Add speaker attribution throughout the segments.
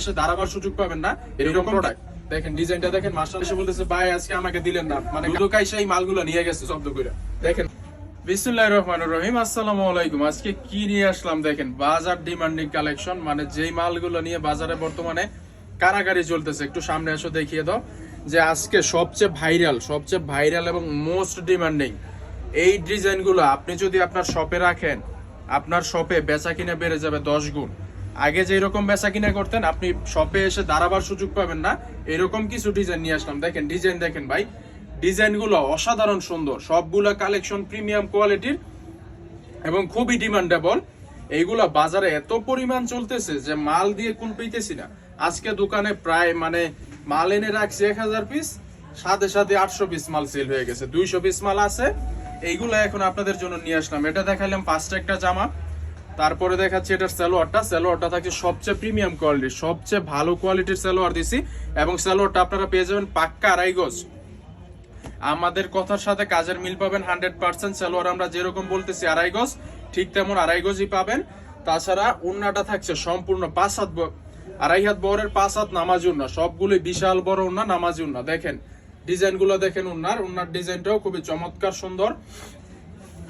Speaker 1: এসে দাঁড়াবার সুযোগ পাবেন না। এরকম প্রোডাক্ট দেখেন ডিজাইনটা দেখেন মাস্টার এসে বলতেছে ভাই আজকে আমাকে দিলেন না। মানে দুদকাই সেই মালগুলো নিয়ে গেছে শব্দ করে দেখেন বিসমুল্লাহির রহমানির রহিম আসসালামু আলাইকুম। আজকে কি নিয়ে আসলাম দেখেন বাজার ডিমান্ডিং কালেকশন মানে যেই মালগুলো নিয়ে বাজারে বর্তমানে কারাগারি চলতেছে একটু সামনে এসে দেখিয়ে দাও যে আজকে সবচেয়ে ভাইরাল সবচেয়ে ভাইরাল এবং মোস্ট ডিমান্ডিং এই ডিজাইনগুলো আপনি যদি আপনার শপে রাখেন আপনার শপে বেচা কিনে বেড়ে যাবে দশ গুণ। আগে যে এরকম বেচা কিনা করতেন, আপনি শপে এসে দাঁড়াবার সুযোগ পাবেন না। এরকম কিছু ডিজাইন নিয়ে আসলাম। দেখেন ডিজাইন দেখেন ভাই। ডিজাইনগুলো অসাধারণ সুন্দর। সবগুলা কালেকশন প্রিমিয়াম কোয়ালিটির এবং খুবই ডিমান্ডেবল এইগুলা বাজারে এত পরিমাণ চলতেছে যে মাল দিয়ে কোন পেইতেছি না। আজকে দোকানে প্রায় মানে মাল এনে রাখছি এক হাজার পিস সাথে সাথে আটশো পিস মাল সেল হয়ে গেছে। দুইশো পিস মাল আছে। এইগুলো এখন আপনাদের জন্য নিয়ে আসলাম। এটা দেখাইলাম পাঁচটা একটা জামা। তারপরে দেখাচ্ছি এটার স্যালোয়ারটা সালোয়ারটা থাকছে সবচেয়ে প্রিমিয়াম কোয়ালিটির সবচেয়ে ভালো কোয়ালিটির স্যালোয়ার দিছি। এবং স্যালোয়ারটা আপনারা পেয়ে যাবেন পাক্কা আড়াই গজ। আমাদের কথার সাথে কাজের মিল পাবেন হান্ড্রেড পার্সেন্ট সালোয়ার। আমরা যেরকম বলতেছি আড়াই গজ, ঠিক তেমন আড়াই গজই পাবেন। তাছাড়া উন্নাটা থাকছে সম্পূর্ণ পাঁচ হাত আড়াই হাত বরের পাঁচ হাত নামাজ উন্না। সবগুলি বিশাল বড় উন্না, নামাজ উন্না। দেখেন, ডিজাইনগুলো দেখেন উন্নার। উন্নার ডিজাইনটাও খুবই চমৎকার সুন্দর।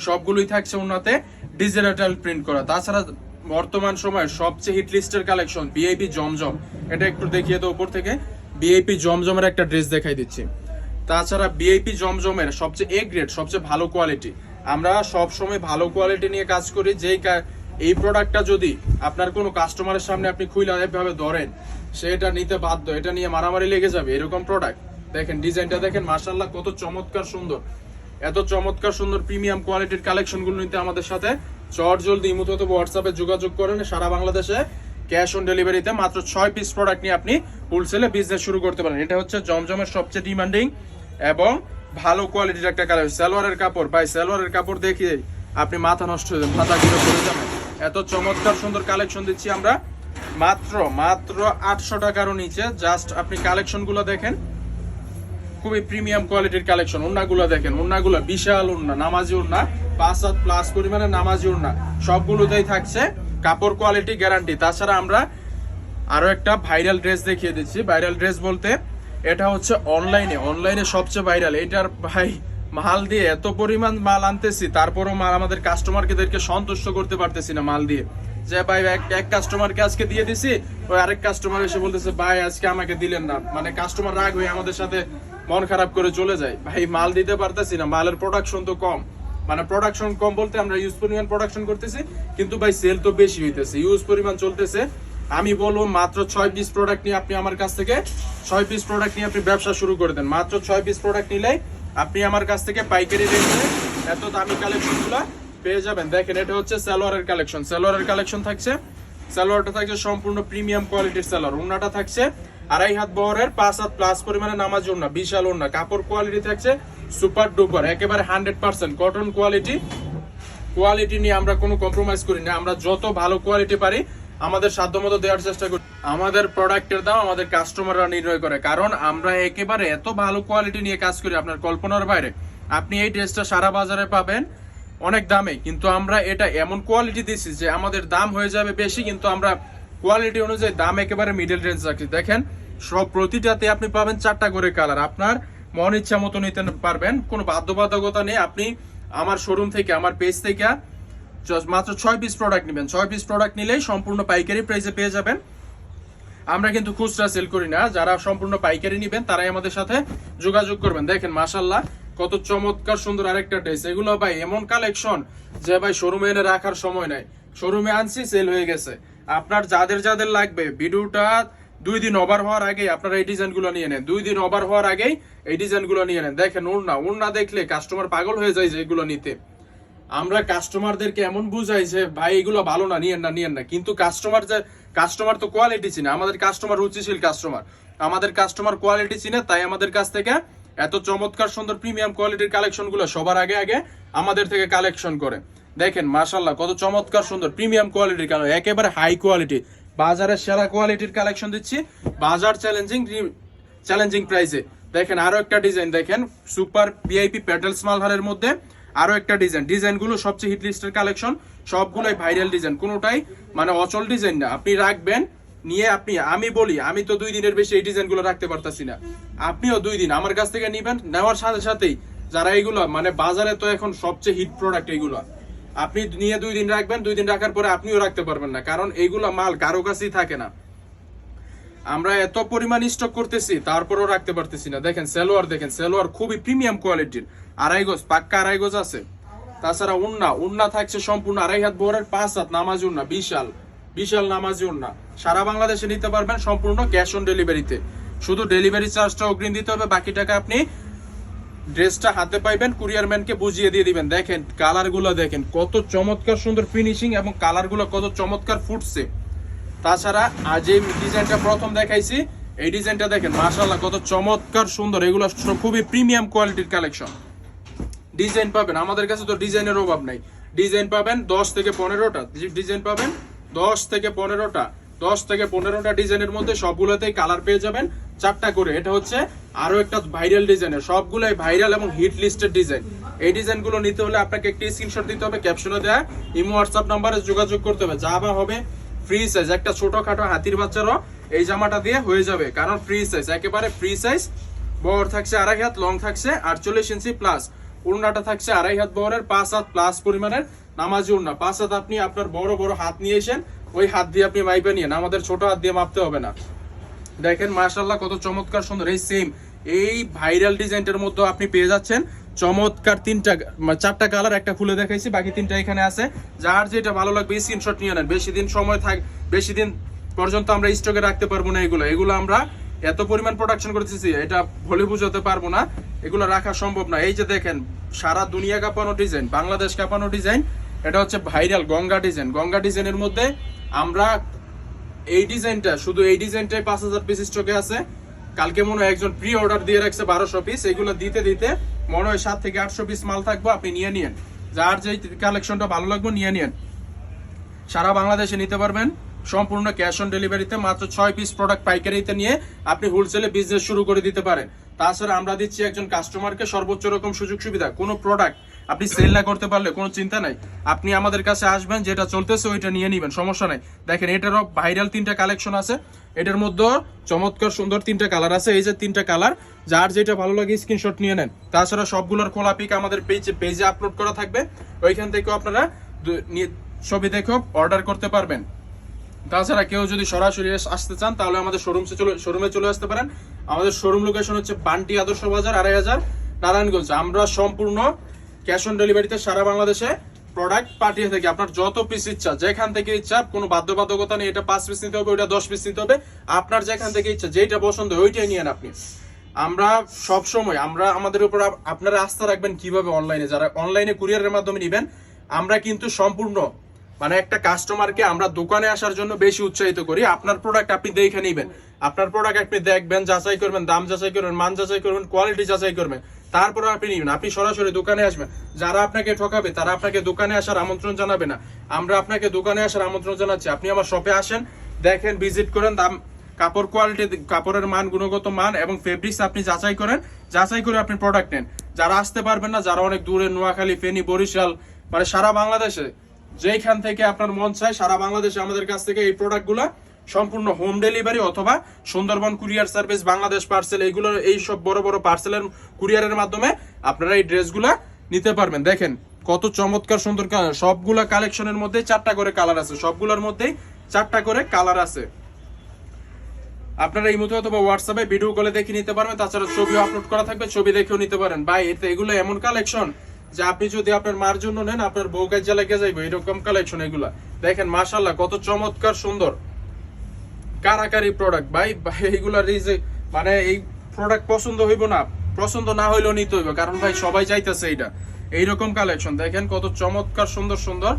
Speaker 1: সবগুলোই থাকছে উন্নাতে। ডিজিটাল প্রিন্ট করা। তাছাড়া বর্তমান সময়ে সবচেয়ে হিট লিস্টের কালেকশন বিআইপি জমজম। এটা একটু দেখিয়ে দাও উপর থেকে। বিআইপি জমজমের একটা ড্রেস দেখাই দিচ্ছি। তাছাড়া বিআইপি জমজমের সবচেয়ে এ গ্রেড সবচেয়ে ভালো কোয়ালিটি আমরা সব সময় ভালো কোয়ালিটি নিয়ে কাজ করি। যেই এই প্রোডাক্টটা যদি আপনার কোনো কাস্টমারের সামনে আপনি খুইলা এভাবে ধরেন সে এটা নিতে বাধ্য, এটা নিয়ে মারামারি লেগে যাবে, এরকম প্রোডাক্ট দেখেন ডিজাইনটা দেখেন মার্শাল্লাহ কত চমৎকার সুন্দর। এত চমৎকার, সুন্দর প্রিমিয়াম কোয়ালিটির কালেকশনগুলো নিতে আমাদের সাথে। চট জলদি ইমুত হোয়াটসঅ্যাপে যোগাযোগ করেন সারা বাংলাদেশে ক্যাশ অন ডেলিভারিতে মাত্র ছয় পিস প্রোডাক্ট নিয়ে আপনি হোলসেলে বিজনেস শুরু করতে পারেন। এটা হচ্ছে জমজমের সবচেয়ে ডিমান্ডিং এবং ভালো কোয়ালিটির একটা কালার সালোয়ারের কাপড়, ভাই, সালোয়ারের কাপড় দেখিয়ে আপনি মাথা নষ্ট হয়ে যাবেন, মাথা ঘুরে পড়ে যাবেন। এত চমৎকার, সুন্দর কালেকশন দিচ্ছি আমরা। মাত্র মাত্র আটশো টাকারও নিচে জাস্ট আপনি কালেকশনগুলো দেখেন। খুবই প্রিমিয়াম কোয়ালিটির কালেকশন উন্নাগুলো দেখেন, উন্নাগুলো বিশাল উন্না, নামাজি উন্না, পাঁচ হাত প্লাস পরিমাণে নামাজি উন্না। সবগুলোতেই থাকছে কাপড় কোয়ালিটি গ্যারান্টি তাছাড়া আমরা আরও একটা ভাইরাল ড্রেস দেখিয়ে দিচ্ছি। ভাইরাল ড্রেস বলতে এটা হচ্ছে অনলাইনে অনলাইনে সবচেয়ে ভাইরাল এটার ভাই, মাল দিয়ে এত পরিমাণ মাল আনতেছি, তারপরও মাল আমাদের কাস্টমারকে সন্তুষ্ট করতে পারতেছি না মাল দিয়ে। যে ভাই, এক এক কাস্টমারকে আজকে দিয়ে দিছি, ওই আরেক কাস্টমার এসে বলতেছে, ভাই, আজকে আমাকে দিলেন না। মানে কাস্টমার রাগ হয়ে আমাদের সাথে মন খারাপ করে চলে যায়। ভাই, মাল দিতে পারতেছি না, মালের প্রোডাকশন তো কম। মানে প্রোডাকশন কম বলতে আমরা ইউজ পরিমাণ প্রোডাকশন করতেছি, কিন্তু ভাই সেল তো বেশি হইতেছে ইউজ পরিমাণ চলতেছে। আমি বলব মাত্র ছয় পিস প্রোডাক্ট নিয়ে আপনি আমার কাছ থেকে, ছয় পিস প্রোডাক্ট নিয়ে আপনি ব্যবসা শুরু করে দেন। মাত্র ছয় পিস প্রোডাক্ট নিলে আপনি আমার কাছ থেকে পাইকারি রেটে এত দামি কালেকশনগুলো পেয়ে যাবেন। দেখেন, এটা হচ্ছে সালোয়ারের কালেকশন সালোয়ারের কালেকশন থাকছে, সালোয়ারটা থাকছে সম্পূর্ণ প্রিমিয়াম কোয়ালিটির সালোয়ার। উন্নাটা থাকছে আড়াই হাত বহরের, পাঁচ হাত প্লাস পরিমাণে নামাজ উন্না বিশাল উন্না কাপড় কোয়ালিটি থাকছে সুপার ডুপার একেবারে hundred percent cotton quality quality নিয়ে আমরা কোনো কম্প্রোমাইজ করি না। আমরা যত ভালো কোয়ালিটি পারি, আমাদের সাধ্যমতো দেওয়ার চেষ্টা করি। আমাদের প্রোডাক্টের দাম আমাদের কাস্টমাররা নির্ণয় করে। কারণ আমরা একেবারে এত ভালো কোয়ালিটি নিয়ে কাজ করি আপনার কল্পনার বাইরে। আপনি এই ড্রেসটা সারা বাজারে পাবেন, অনেক দামে। কিন্তু আমরা এটা এমন কোয়ালিটি দিচ্ছি যে আমাদের দাম হয়ে যাবে বেশি, কিন্তু আমরা কোয়ালিটি অনুযায়ী দাম একেবারে মিডল রেঞ্জ রাখছি। দেখেন সব প্রতিটাতে আপনি পাবেন চারটা করে কালার। আপনার মন ইচ্ছা মতো নিতে পারবেন, কোনো বাধ্যবাধকতা নেই। আপনি আমার শোরুম থেকে, আমার পেজ থেকে মাত্র ছয় পিস প্রোডাক্ট নেবেন। ছয় পিস প্রোডাক্ট নিলেই সম্পূর্ণ পাইকারি প্রাইসে পেয়ে যাবেন। আমরা কিন্তু খুচরা সেল করি না। যারা সম্পূর্ণ পাইকারি নেবেন, তারাই আমাদের সাথে যোগাযোগ করবেন। দেখেন মাশাল্লাহ কত চমৎকার সুন্দর আরেকটা ড্রেস এগুলো ভাই এমন কালেকশন যে ভাই শোরুমে এনে রাখার সময় নাই। শোরুমে আনছি সেল হয়ে গেছে। আপনার যাদের যাদের লাগবে ভিডিওটা দুই দিন ওভার হওয়ার আগে আপনারা এই ডিজাইনগুলো নিয়ে নেন। দুই দিন ওভার হওয়ার আগেই এই ডিজাইনগুলো নিয়ে নেন। দেখেন, উড়না। উড়না দেখলে কাস্টমার পাগল হয়ে যায় যে এগুলো নিতে। আমরা কাস্টমারদেরকে এমন বুঝাই যে, ভাই, এগুলো ভালো না, নিয়েন না নিয়েন না। কিন্তু কাস্টমার যে কাস্টমার তো কোয়ালিটি চিনে। আমাদের কাস্টমার রুচিশীল কাস্টমার আমাদের কাস্টমার কোয়ালিটি চিনে, তাই আমাদের কাছ থেকে এত চমৎকার, সুন্দর প্রিমিয়াম কোয়ালিটির কালেকশনগুলো সবার আগে আগে আমাদের থেকে কালেকশন করে। দেখেন মাশাল্লাহ কত চমৎকার, সুন্দর প্রিমিয়াম কোয়ালিটির কালেকশন একেবারে হাই কোয়ালিটি বাজারের সেরা কোয়ালিটির কালেকশন দিচ্ছি। বাজার চ্যালেঞ্জিং চ্যালেঞ্জিং প্রাইসে দেখেন, আরও একটা ডিজাইন দেখেন সুপার ভিআইপি প্যাটেলস মালহারের মধ্যে আরও একটা ডিজাইন ডিজাইনগুলো সবচেয়ে হিট লিস্টের কালেকশন সবগুলোই ভাইরাল ডিজাইন কোনোটাই মানে অচল ডিজাইন না। আপনি রাখবেন, নিয়ে আপনি, আমি বলি, আমি তো দুই দিনের বেশি এই ডিজাইনগুলো রাখতে পারতাছি না। আপনিও দুই দিন আমার কাছ থেকে নিবেন, নেওয়ার সাথে সাথেই যারা এইগুলো মানে বাজারে তো এখন সবচেয়ে হিট প্রোডাক্ট এইগুলো। আপনি নিয়ে দুই দিন রাখবেন, দুই দিন রাখার পরে আপনিও রাখতে পারবেন না, কারণ এইগুলো মাল কারও কাছেই থাকে না। আমরা এত পরিমাণ স্টক করতেছি, তারপরেও রাখতে পারতেছি না। দেখেন, সেলোয়ার দেখেন, সেলোয়ার খুবই প্রিমিয়াম কোয়ালিটির আড়াই গজ, পাক্কা আড়াই গজ আছে। তাছাড়া উন্না উন্না থাকছে সম্পূর্ণ আড়াই হাত বহরের, পাঁচ হাত নামাজ উন্না, বিশাল বিশাল নামাজি উন্না। সারা বাংলাদেশে নিতে পারবেন সম্পূর্ণ ক্যাশ অন ডেলিভারিতে শুধু ডেলিভারি চার্জটা অগ্রিম দিতে হবে, বাকি টাকা আপনি ড্রেসটা হাতে পাইবেন, কুরিয়ার ম্যানকে বুঝিয়ে দিয়ে দিবেন। দেখেন কালারগুলো দেখেন, কত চমৎকার সুন্দর ফিনিশিং এবং কালারগুলো কত চমৎকার ফুটছে। তাছাড়া আজ এই ডিজাইনটা প্রথম দেখাইছি। এই ডিজাইনটা দেখেন মাশাল্লাহ কত চমৎকার সুন্দর। এগুলো খুবই প্রিমিয়াম কোয়ালিটির কালেকশন ডিজাইন পাবেন, আমাদের কাছে তো ডিজাইনের অভাব নাই। ডিজাইন পাবেন দশ থেকে পনেরোটা ডিজাইন পাবেন দশ থেকে পনেরোটা, দশ থেকে পনেরোটা ডিজাইনের মধ্যে সবগুলোতেই কালার পেয়ে যাবেন। চারটা করে। এটা হচ্ছে আরও একটা ভাইরাল ডিজাইনের সবগুলোই ভাইরাল এবং হিট লিস্টেড ডিজাইন এই ডিজাইনগুলো নিতে হলে আপনাকে একটি স্ক্রিনশট দিতে হবে ক্যাপশনে দেওয়া ইমো হোয়াটসঅ্যাপ নাম্বারে যোগাযোগ করতে হবে। যা বা হবে ফ্রি সাইজ একটা ছোটখাটো হাতির বাচ্চারও এই জামাটা দিয়ে হয়ে যাবে, কারণ ফ্রি সাইজ একেবারে ফ্রি সাইজ বহর থাকছে আড়াই হাত লং থাকছে আটচল্লিশ ইঞ্চি প্লাস উড়নাটা থাকছে আড়াই হাত বহরের, পাঁচ হাত প্লাস পরিমাণের নামাজি উড়না। পাঁচ হাত আপনি আপনার বড় বড় হাত নিয়ে এসেন, ওই হাত দিয়ে আপনি মাইপে নিয়েন। আমাদের ছোট হাত দিয়ে মাপতে হবে না। দেখেন মাশাল্লাহ কত চমৎকার সুন্দর। এই সেম এই ভাইরাল ডিজাইনটার মধ্যে আপনি পেয়ে যাচ্ছেন। চমৎকার তিনটা মানে চারটা কালার একটা খুলে দেখাইছি, বাকি তিনটা এখানে আছে। যার যেটা ভালো লাগবে স্ক্রিনশট নিয়ে নেন। বেশি দিন সময় থাক, বেশি দিন পর্যন্ত আমরা স্টকে রাখতে পারব না এগুলো। এগুলো আমরা এত পরিমাণ প্রোডাকশন করতেছি, এটা বলে বুঝাতে পারব না। এগুলো রাখা সম্ভব না। এই যে দেখেন, সারা দুনিয়া কাঁপানো ডিজাইন বাংলাদেশ কাঁপানো ডিজাইন এটা হচ্ছে ভাইরাল গঙ্গা ডিজাইন গঙ্গা ডিজাইনের মধ্যে আমরা এই ডিজাইনটা, শুধু এই ডিজাইনটাই পাঁচ হাজার পিস স্টকে আছে। কালকে মনে হয় একজন প্রি অর্ডার দিয়ে রাখছে বারোশো পিস এগুলো দিতে দিতে মনে হয় সাত থেকে আটশো পিস মাল থাকব, আপনি নিয়ে নিন যার যে কালেকশনটা ভালো লাগবে নিয়ে নিয়েন। সারা বাংলাদেশে নিতে পারবেন, সম্পূর্ণ ক্যাশ অন ডেলিভারিতে মাত্র ছয় পিস প্রোডাক্ট পাইকারিতে নিয়ে আপনি হোলসেলে বিজনেস শুরু করে দিতে পারেন। তাছাড়া আমরা দিচ্ছি একজন কাস্টমারকে সর্বোচ্চ রকম সুযোগ সুবিধা। কোনো প্রোডাক্ট আপনি সেল না করতে পারলে কোনো চিন্তা নাই। আপনি আমাদের কাছে আসবেন, যেটা চলতেছে ওইটা নিয়ে নিবেন, সমস্যা নাই। দেখেন, এটারও ভাইরাল তিনটা কালেকশন আছে। এটার মধ্যে চমৎকার সুন্দর তিনটা কালার আছে। এই যে তিনটা কালার যার যেটা ভালো লাগে স্ক্রিনশট নিয়ে নেন। তাছাড়া সবগুলোর খোলা পিক আমাদের পেজে পেজে আপলোড করা থাকবে। ওইখান থেকেও আপনারা ছবি দেখেও অর্ডার করতে পারবেন। তাছাড়া কেউ যদি সরাসরি আসতে চান, তাহলে আমাদের শোরুম শোরুমে চলে আসতে পারেন। আমাদের শোরুম লোকেশন হচ্ছে বান্টি আদর্শ বাজার, আড়াই হাজার, নারায়ণগঞ্জ। আমরা সম্পূর্ণ ক্যাশ অন ডেলিভারিতে সারা বাংলাদেশে প্রোডাক্ট পাঠিয়ে থাকি। আপনার যত পিস ইচ্ছা, যেখান থেকে ইচ্ছা, কোনো বাধ্যবাধকতা নেই, এটা পাঁচ পিস নিতে হবে, ওইটা দশ পিস নিতে হবে। আপনার যেখান থেকে ইচ্ছা যেটা পছন্দ ওইটাই নিয়েন আপনি। আমরা সব সময় আমরা আমাদের উপর আপনারা আস্থা রাখবেন কীভাবে অনলাইনে যারা অনলাইনে কুরিয়ারের মাধ্যমে নেবেন, আমরা কিন্তু সম্পূর্ণ মানে একটা কাস্টমারকে আমরা দোকানে আসার জন্য বেশি উৎসাহিত করি। আপনার প্রোডাক্ট আপনি দেখে নেবেন। আপনার প্রোডাক্ট আপনি দেখবেন, যাচাই করবেন, দাম যাচাই করবেন, মান যাচাই করবেন কোয়ালিটি যাচাই করবেন। তারপরে আপনি নেবেন। আপনি সরাসরি দোকানে আসবেন। যারা আপনাকে ঠকাবে, তারা আপনাকে দোকানে আসার আমন্ত্রণ জানাবে না। আমরা আপনাকে দোকানে আসার আমন্ত্রণ জানাচ্ছি। আপনি আমার শপে আসেন, দেখেন ভিজিট করেন, দাম, কাপড় কোয়ালিটি কাপড়ের মান, গুণগত মান এবং ফেব্রিক্স আপনি যাচাই করেন। যাচাই করে আপনি প্রোডাক্ট নেন। যারা আসতে পারবেন না, যারা অনেক দূরে, নোয়াখালী, ফেনী, বরিশাল মানে সারা বাংলাদেশে যেখান থেকে আপনার মন চায়, সারা বাংলাদেশে আমাদের কাছ থেকে এই প্রোডাক্টগুলো সম্পূর্ণ হোম ডেলিভারি অথবা Sundarban courier service Bangladesh parcel এইগুলো, এই সব বড় বড় পার্সেলের কুরিয়ারের মাধ্যমে আপনারা এই ড্রেসগুলা নিতে পারবেন। দেখেন, কত চমৎকার সুন্দর সবগুলা কালেকশনের মধ্যে চারটা করে কালার আছে। সবগুলোর মধ্যেই চারটা করে কালার আছে। আপনারা এই মতো অথবা হোয়াটসঅ্যাপে ভিডিও কলে দেখে নিতে পারবেন। তাছাড়া ছবিও আপলোড করা থাকবে, ছবি দেখেও নিতে পারেন। ভাই, এতে এগুলো এমন কালেকশন যে আপনি যদি আপনার মার জন্য নেন, আপনার বউ কাজে লেগে যাইবে, এরকম কালেকশন এগুলা। দেখেন মাশাল্লাহ কত চমৎকার সুন্দর। কারাকারি প্রোডাক্ট ভাই ভাই, এগুলার এই যে মানে এই প্রোডাক্ট পছন্দ হইব না, পছন্দ না হইলেও নিতে হইব, কারণ ভাই, সবাই চাইতেছে এইটা। এইরকম কালেকশন দেখেন, কত চমৎকার, সুন্দর সুন্দর।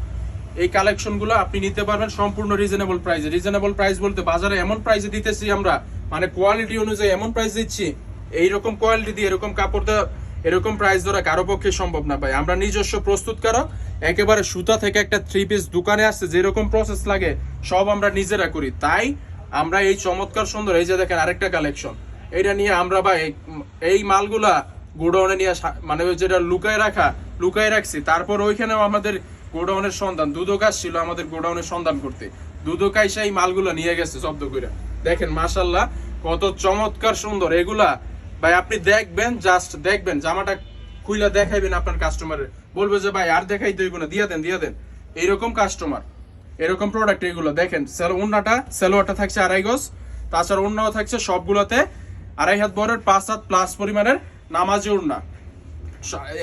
Speaker 1: এই কালেকশনগুলো আপনি নিতে পারবেন সম্পূর্ণ রিজনেবল প্রাইসে রিজনেবল প্রাইস বলতে বাজারে এমন প্রাইসে দিতেছি আমরা মানে কোয়ালিটি অনুযায়ী এমন প্রাইস দিচ্ছি, এইরকম কোয়ালিটি দিয়ে, এরকম কাপড় দেওয়া এরকম প্রাইস ধরা কারও পক্ষে সম্ভব না ভাই। আমরা নিজস্ব প্রস্তুত প্রস্তুতকারক, একেবারে সুতা থেকে একটা থ্রি পিস দোকানে আসছে, যেরকম প্রসেস লাগে, সব আমরা নিজেরা করি। তাই আমরা এই চমৎকার সুন্দর, এই যে দেখেন আরেকটা কালেকশন এইটা নিয়ে আমরা ভাই, এই- মালগুলা গোডাউনে নিয়ে মানে যেটা লুকায় রাখা, লুকায় রাখছি, তারপর ওইখানেও আমাদের গোডাউনের সন্ধান। দুদক ছিল আমাদের গোডাউনের সন্ধান করতে। দুধ কাইসা এই মালগুলো নিয়ে গেছে শব্দ করে দেখেন মাশাল্লাহ কত চমৎকার সুন্দর। এগুলা ভাই, আপনি দেখবেন জাস্ট দেখবেন, জামাটা খুইলা দেখাইবেন আপনার কাস্টমারের বলবে যে, ভাই, আর দেখাই হইব না, দিয়া দেন দিয়া দেন। এইরকম কাস্টমার এরকম প্রোডাক্ট এগুলো। দেখেন সেল ওন্নাটা সেলোয়ারটা থাকছে আড়াই গজ, তাছাড়া অন্যও থাকছে সবগুলোতে আড়াই হাত বড়ের পাঁচ হাত প্লাস পরিমাণের নামাজি উড়না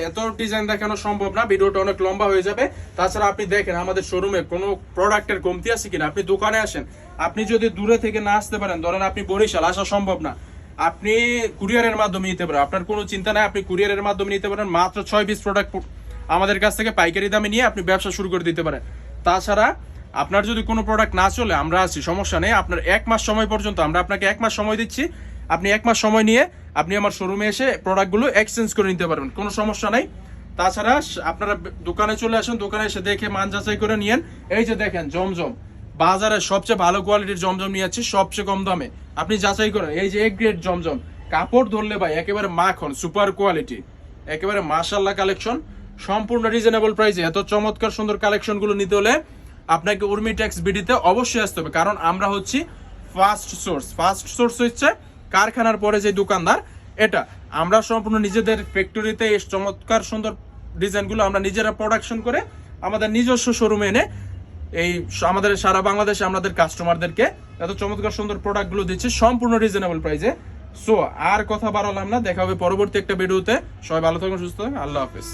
Speaker 1: এত ডিজাইন দেখানো সম্ভব না, ভিডিওটা অনেক লম্বা হয়ে যাবে। তাছাড়া আপনি দেখেন, আমাদের শোরুমে কোনো প্রোডাক্টের কমতি আছে কিনা? আপনি দোকানে আসেন, আপনি যদি দূরে থেকে না আসতে পারেন, ধরেন আপনি বরিশাল, আসা সম্ভব না। আপনি কুরিয়ারের মাধ্যমে নিতে পারেন। আপনার কোনো চিন্তা নাই, আপনি কুরিয়ারের মাধ্যমে নিতে পারেন। মাত্র ছয় পিস প্রোডাক্ট আমাদের কাছ থেকে পাইকারি দামে নিয়ে আপনি ব্যবসা শুরু করে দিতে পারেন। তাছাড়া আপনার যদি কোনো প্রোডাক্ট না চলে, আমরা আছি, সমস্যা নেই। আপনার এক মাস সময় পর্যন্ত, আমরা আপনাকে এক মাস সময় দিচ্ছি। আপনি এক মাস সময় নিয়ে আপনি আমার শোরুমে এসে প্রোডাক্টগুলো এক্সচেঞ্জ করে নিতে পারবেন। কোনো সমস্যা নাই। তাছাড়া আপনারা দোকানে চলে আসেন। দোকানে এসে দেখে মান যাচাই করে নিয়েন। এই যে দেখেন, জমজম। বাজারে সবচেয়ে ভালো কোয়ালিটির জমজম নিয়ে যাচ্ছি, সবচেয়ে কম দামে। আপনি যাচাই করেন, এই যে এক গ্রেড জমজম, কাপড় ধরলে ভাই একেবারে মাখন সুপার কোয়ালিটি একেবারে মাশাল্লাহ কালেকশন সম্পূর্ণ রিজনেবল প্রাইসে এত চমৎকার সুন্দর কালেকশনগুলো নিতে হলে আপনাকে উর্মি ট্যাক্স বিডিতে অবশ্যই আসতে হবে, কারণ আমরা হচ্ছি ফার্স্ট সোর্স ফার্স্ট সোর্স হচ্ছে কারখানার পরে যে দোকানদার, এটা। আমরা সম্পূর্ণ নিজেদের ফ্যাক্টরিতে চমৎকার সুন্দর ডিজাইনগুলো আমরা নিজেরা প্রোডাকশন করে আমাদের নিজস্ব শোরুমে এনে এই আমাদের সারা বাংলাদেশে আমাদের কাস্টমারদেরকে এত চমৎকার সুন্দর প্রোডাক্টগুলো দিচ্ছে, সম্পূর্ণ রিজনেবল প্রাইসে সো আর কথা বাড়ালাম না, দেখা হবে পরবর্তী একটা ভিডিওতে সবাই ভালো থাকুন, সুস্থ থাকুন, আল্লাহ হাফেজ।